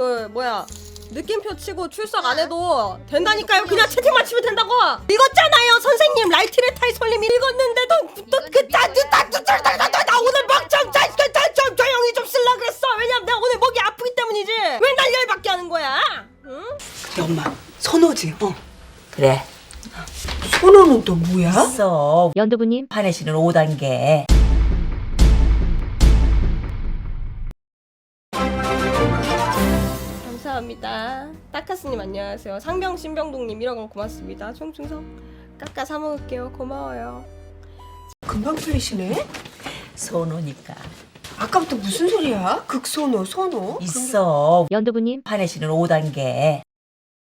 그 뭐야 느낌표 치고 출석 안 해도 된다니까요. 그냥 채팅만 치면 된다고. 읽었잖아요, 선생님. 라이트레 타이 솔님이 읽었는데도 또그다다다다나 오늘 막좀 좀 조용히 좀 쓸라 그랬어. 왜냐면 내가 오늘 목이 아프기 때문이지. 왜 날 열받게 하는 거야? 응? 그래 엄마 선호지 어 그래 선호는 또 뭐야? 있어 연두부님 파내시는 5단계 감사합니다. 따카스님 안녕하세요. 상병 신병동님 1억 원 고맙습니다. 총충성 깎아 사 먹을게요. 고마워요. 금방 풀리시네 선호니까 아까부터 무슨 소리야? 극선호 선호 있어 연두부님 파내시는 5단계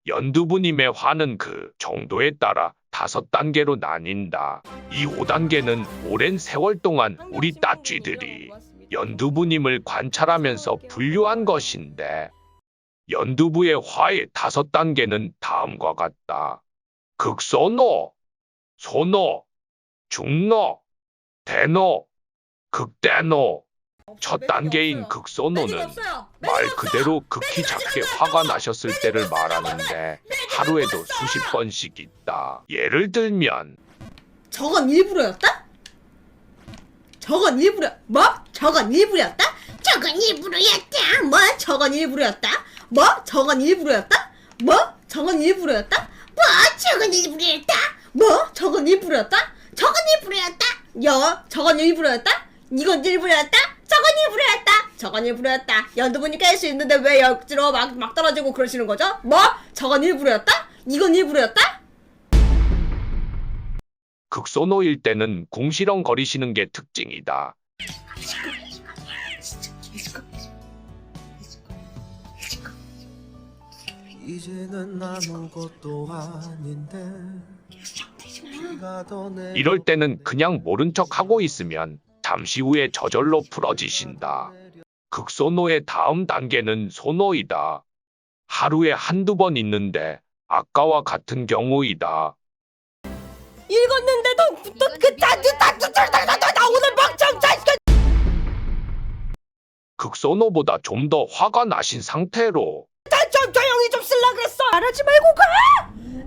연두부님의 화는 그 정도에 따라 다섯 단계로 나뉜다. 이 5단계는 오랜 세월 동안 우리 따쥐들이 연두부님을 관찰하면서 분류한 것인데 연두부의 화의 다섯 단계는 다음과 같다. 극소노, 소노, 중노, 대노, 극대노. 첫 단계인 극소노는 말 그대로 극히 작게 화가 나셨을 때를 말하는데 하루에도 수십 번씩 있다. 예를 들면 저건 일부러였다? 저건 일부러 뭐? 저건 일부러였다? 저건 일부러였다. 뭐? 저건 일부러였다. 뭐? 저건 일부러였다. 뭐? 저건 일부러였다. 뭐? 저건 일부러였다. 뭐? 저건 일부러였다. 저건 일부러였다. 여, 저건 일부러였다. 이건 일부러였다. 저건 일부러였다. 저건 일부러였다. 연두 분이까 할수 있는데 왜 역지로 막, 막 떨어지고 그러시는 거죠? 뭐? 저건 일부러였다. 이건 일부러였다. 극소노일 때는 궁시렁거리시는 게 특징이다. 이제는 아무것도 아닌데 이럴 때는 그냥 모른 척 하고 있으면 잠시 후에 저절로 풀어지신다. 극소노의 다음 단계는 소노이다. 하루에 한두 번 있는데 아까와 같은 경우이다. 읽었는데도 또그다다다다나 오늘 막좀 극소노보다 좀 더 화가 나신 상태로 좀 조용히 좀 쓸라 그랬어. 말하지 말고 가.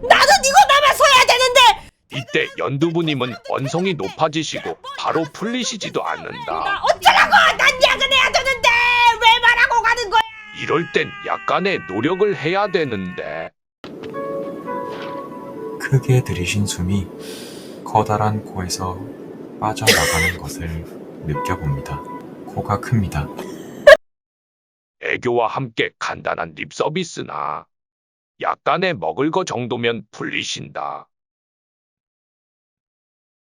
나는 이거 남아서야 되는데. 이때 연두부님은 언성이 높아지시고 바로 풀리시지도 나 않는다. 어쩌라고? 난 야근해야 되는데 왜 말하고 가는 거야? 이럴 땐 약간의 노력을 해야 되는데 크게 들이신 숨이 커다란 코에서 빠져나가는 것을 느껴봅니다. 코가 큽니다. 애교와 함께 간단한 립 서비스나 약간의 먹을 거 정도면 풀리신다.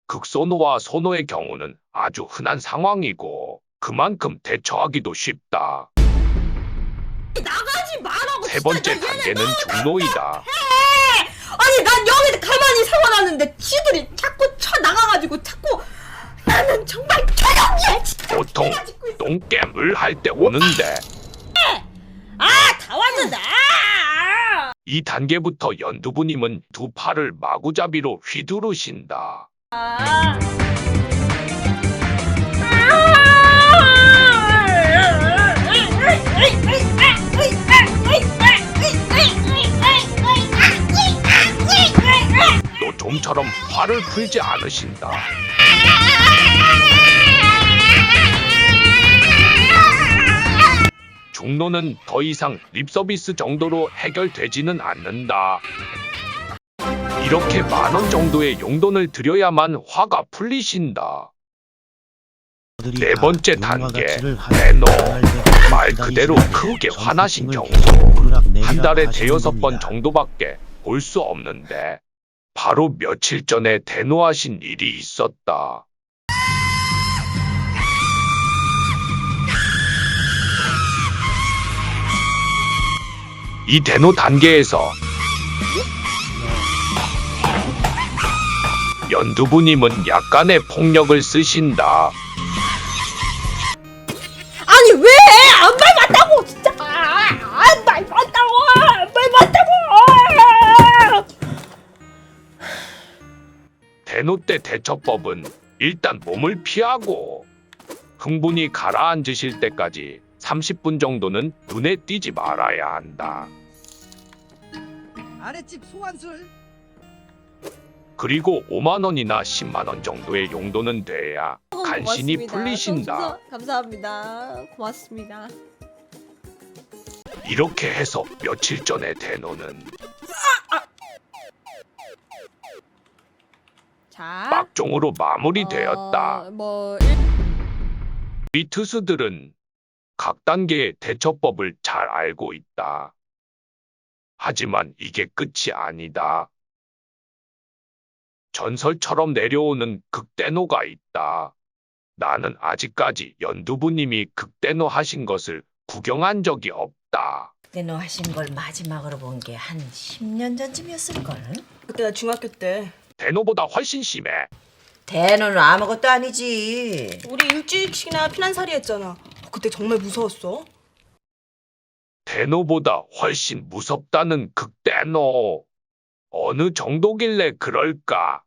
극소노와 소노의 경우는 아주 흔한 상황이고 그만큼 대처하기도 쉽다. 나가지 말라고. 세 번째 단계는 중노이다. 아니 난 여기 가만히 세워놨는데 지들이 자꾸 쳐 나가가지고 자꾸 나는 정말 진짜. 보통 똥겜을 할때 오는데 아다 왔는데. 아! 이 단계부터 연두부님은 두 팔을 마구잡이로 휘두르신다. 아. 또 좀처럼 화를 풀지 않으신다. 중노는 더 이상 립서비스 정도로 해결되지는 않는다. 이렇게 만 원 정도의 용돈을 들여야만 화가 풀리신다. 네 번째 단계, 대노. 말 그대로 크게 화나신 경우 한 달에 대여섯 번 정도밖에 볼 수 없는데 바로 며칠 전에 대노하신 일이 있었다. 이 대노 단계에서 연두부님은 약간의 폭력을 쓰신다. 아니 왜? 안 밟았다고 진짜. 아, 안 밟았다고 안 밟았다고. 대노 때 대처법은 일단 몸을 피하고 흥분이 가라앉으실 때까지 30분 정도는 눈에 띄지 말아야 한다. 아랫집 소환술 그리고 5만 원이나 10만 원 정도의 용도는 돼야 간신히 고맙습니다. 풀리신다. 감사- 감사합니다. 고맙습니다. 이렇게 해서 며칠 전에 대노는 자. 막종으로 마무리되었다. 어, 뭐 우리 투수들은 각 단계의 대처법을 잘 알고 있다. 하지만 이게 끝이 아니다. 전설처럼 내려오는 극대노가 있다. 나는 아직까지 연두부님이 극대노 하신 것을 구경한 적이 없다. 대노 하신 걸 마지막으로 본 게 한 10년 전쯤이었을걸? 그때 나 중학교 때 대노보다 훨씬 심해. 대노는 아무것도 아니지. 우리 일주일씩이나 피난살이 했잖아. 그때 정말 무서웠어. 대노보다 훨씬 무섭다는 극대노. 어느 정도길래 그럴까?